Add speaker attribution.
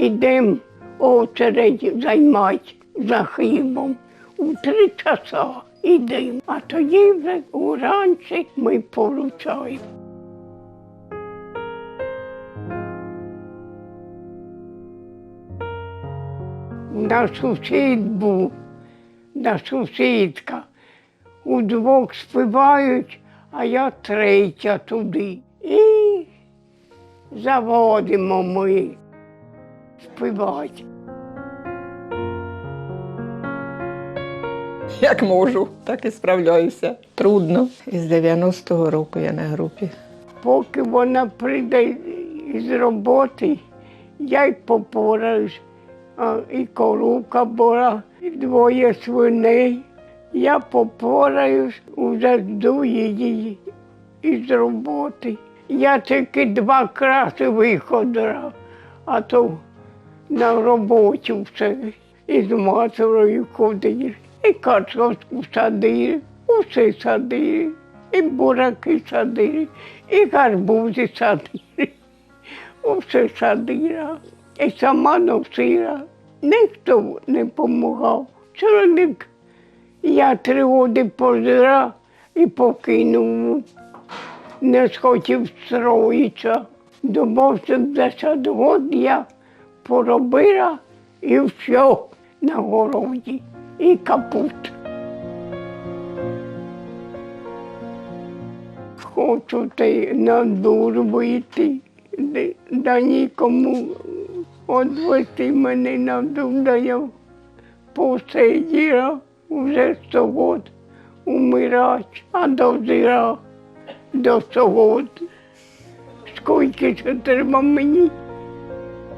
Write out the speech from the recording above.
Speaker 1: ідемо очередь займати за хлібом. У три часа ідемо, а тоді вже уранці ми получаємо. На сусід був, на сусідка. Удвох співають, а я третя туди. І заводимо ми співати.
Speaker 2: Як можу, так і справляюся. Трудно. Із 90-го року я на групі.
Speaker 1: Поки вона прийде з роботи, я й попораюсь. А, і коровка була, і двоє свиней. Я попораюсь, уже жду її із роботи. Я тільки два краси виходила, а то на роботі все. І з ходили, і картошку садили, усе садили, і бураки садили, і гарбузи садили. Усе садила. І сама носила. Ніхто не допомагав. Чоловік, я три роки пожила і покинув. Не схотів строїтися. До 80 років я поробила і все на городі. І капут. Хочу ти на дур вийти, да нікому відвести мене на да я посиділа вже 100 год умирать, а дожила до 100 год. Скільки ще треба мені?